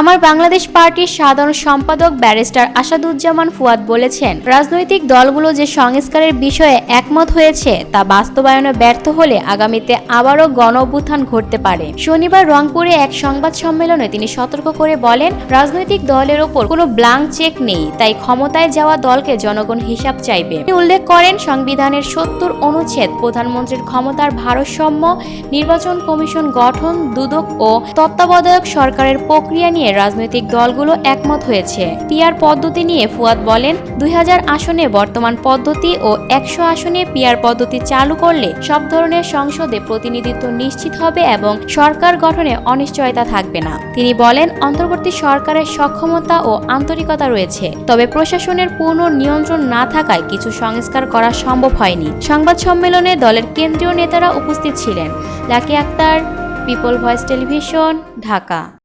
আমার বাংলাদেশ পার্টির সাধারণ সম্পাদক ব্যারিস্টার আসাদুজ্জামান ফুয়াদ বলেছেন, রাজনৈতিক দলগুলো যে সংস্কারের বিষয়ে একমত হয়েছে তা বাস্তবায়নে ব্যর্থ হলে আগামীতে আবারও গণ অভ্যুত্থান ঘটতে পারে। শনিবার রংপুরে এক সংবাদ সম্মেলনে তিনি সতর্ক করে বলেন, রাজনৈতিক দলের ওপর কোনো ব্লাঙ্ক চেক নেই, তাই ক্ষমতায় যাওয়া দলকে জনগণ হিসাব চাইবে। তিনি উল্লেখ করেন, সংবিধানের সত্তর অনুচ্ছেদ, প্রধানমন্ত্রীর ক্ষমতার ভারসাম্য, নির্বাচন কমিশন গঠন, দুদক ও তত্ত্বাবধায়ক সরকারের প্রক্রিয়া নিয়ে রাজনৈতিক দলগুলো একমত হয়েছে। পিয়ার পদ্ধতি নিয়ে ফুয়াদ বলেন, দুই হাজার আসনে বর্তমান পদ্ধতি ও একশো আসনে পিয়ার পদ্ধতি চালু করলে সব ধরনের সংসদে প্রতিনিধিত্ব নিশ্চিত হবে এবং সরকার গঠনে অনিশ্চয়তা থাকবে না। তিনি বলেন, অন্তর্বর্তী সরকারের সক্ষমতা ও আন্তরিকতা রয়েছে, তবে প্রশাসনের পূর্ণ নিয়ন্ত্রণ না থাকায় কিছু সংস্কার করা সম্ভব হয়নি। সংবাদ সম্মেলনে দলের কেন্দ্রীয় নেতারা উপস্থিত ছিলেন। Lucky Akter, people voice television, Dhaka.